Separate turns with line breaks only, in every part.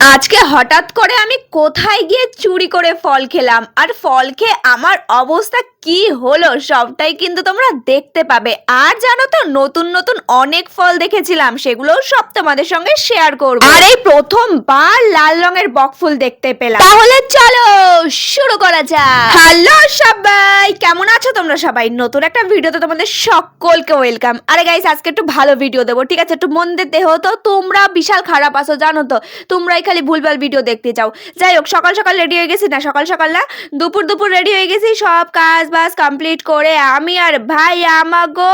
আজকে হঠাৎ করে আমি কোথায় গিয়ে চুরি করে ফল খেলাম? আর ফল খেয়ে আমার অবস্থা কি হলো? সবটাই কিন্তু তোমরা দেখতে পাবে। আর জানো তো নতুন নতুন অনেক ফল দেখেছিলাম সেগুলো সব তোমাদের সঙ্গে শেয়ার করব। আর এই প্রথমবার লাল রঙের বকফুল দেখতে পেলাম। তাহলে চলো শুরু করা যাক। হ্যালো সবাই কেমন আছো তোমরা সবাই? নতুন একটা ভিডিওতে তোমাদের সকলকে ওয়েলকাম আরে গাইস আজকে একটু ভালো ভিডিও দেবো ঠিক আছে? একটু মন দিতে হতো তোমরা বিশাল খারাপ আছো জানো তো? তোমরাই খালি ভুলভাল ভিডিও দেখতে চাও। যাই হোক সকাল সকাল রেডি হয়ে গেছি না? সকাল সকাল না দুপুর দুপুর রেডি হয়ে গেছি সব কাজ বাজ কমপ্লিট করে আমি আর ভাই আমাগো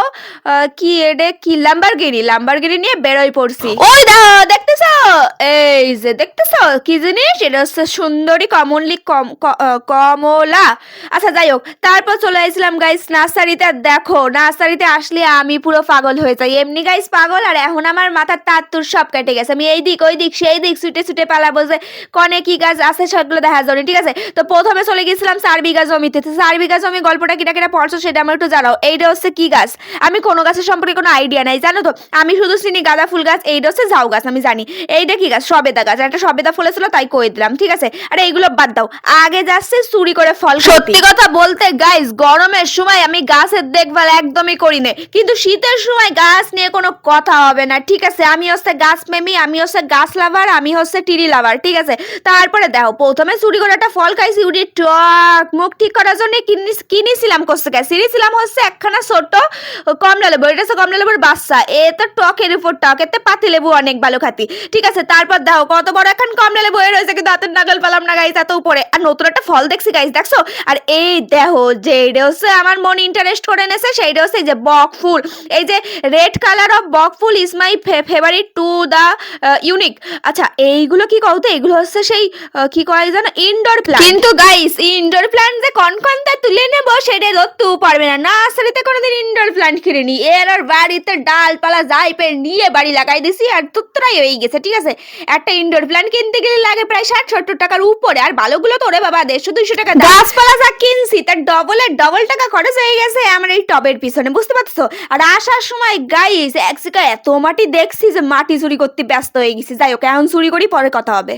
কি এডে কি লাম্বারগিরি লাম্বারগিরি নিয়ে বেরোই পড়ছি। ওই দেখো দেখতেছো? এই যে দেখতেছো? কি জিনিস? এটা হচ্ছে সুন্দরী কমনলি কম কমলা। আচ্ছা যাই হোক তারপর চলে আসলাম গাইস নার্সারিতে। দেখো নার্সারিতে আসলে আমি পুরো পাগল হয়ে যাই। এমনি গাইস পাগল আর এখন আমার মাথার তাত্তুর সব কেটে গেছে। আমি এই দিক ওই দিক সেই দিক ছুটে ছুটে পালাবো যে কনে কি গাছ আছে সেগুলো দেখা যাবে ঠিক আছে? তো প্রথমে চলে গেছিলাম চার বিঘা জমিতে। চার বিঘা জমি গল্পটা কিনা কিনা পড়ছো সেটা আমার একটু জানাও। এইটা হচ্ছে কি গাছ? আমি কোনো গাছের সম্পর্কে কোনো আইডিয়া নাই, জানো তো? আমি শুধু চিনি গাঁদা ফুল গাছ এইটা হচ্ছে ঝাউ গাছ আমি জানি। এইটা কি গাছ? সবেদা গাছ। একটা সবেদা ফুলেছিল তাই কয়ে দিলাম, ঠিক আছে? আরে এইগুলো বাদ দাও। আগে যাচ্ছে চুরি করে ফল সত্যি কথা বলতে গাইস গরমের সময় আমি গাছের দেখভাল একদমই করি না কিন্তু শীতের সময় গাছ নিয়ে কোনো কথা হবে না, ঠিক আছে? আমি হচ্ছে গাছ প্রেমী, আমি হচ্ছে গাছ লাভার আমি হচ্ছে টিরি লাভার ঠিক আছে? তারপরে দেখো, প্রথমে চুরি করে একটা ফল খাইছি উড়ি টক, মুখ ঠিক করার জন্য কিনি- কিনেছিলাম কোথা থেকে। সিঁড়িছিলাম হচ্ছে একখানা ছোট কমলা লেবু এটা হচ্ছে কমলা লেবুর বাচ্চা। এ তো টকের উপর টক এতে পাতি লেবু অনেক ভালো খাতি। ঠিক আছে তারপর দেখো কত বড় এখন কমলা লেবু এর রয়েছে কিন্তু হাতের নাগাল পেলাম না গাইস এত উপরে। আর নতুন একটা ফল দেখছি গাইস দেখছ? আর এই দেখো যে এটা হচ্ছে আমার মন ইন্টারেস্ট করে নেছে সেইটা হচ্ছে এই যে বক ফুল। এই যে রেড কালার অফ বক ফুল is my favourite to the unique আচ্ছা এইগুলো কি কও তো? এগুলো হচ্ছে সেই কি কয় জানো ইনডোর প্ল্যান্ট কিন্তু গাইস ইনডোর প্ল্যান্ট যে কন কনটা তুলে নেব সেটা ধরতেও পারবে না। নার্সারিতে কোনোদিন ইনডোর প্ল্যান্ট কিনিনি। এর আর বাড়িতে ডালপালা যাই পেয়ে নিয়ে বাড়ি লাগাই দিছি আর তুত্রাই হয়ে গেছে, ঠিক আছে? একটা ইনডোর প্ল্যান্ট কিনতে গেলে লাগে প্রায় ষাট সত্তর টাকার উপরে। আর ভালোগুলো তো ওরে বাবা, দেড়শো, দুইশো টাকা গাছপালা যা কিনছি, তার ডবলের ডবল টাকা খরচ হয়ে গেছে আমার এই টবের পিছনে, বুঝতে পারছ? আর আসার সময় গাইস এক এত মাটি দেখছি যে মাটি চুরি করতে ব্যস্ত হয়ে গেছি। যাই হোক, এখন চুরি করি, পরে কথা হবে।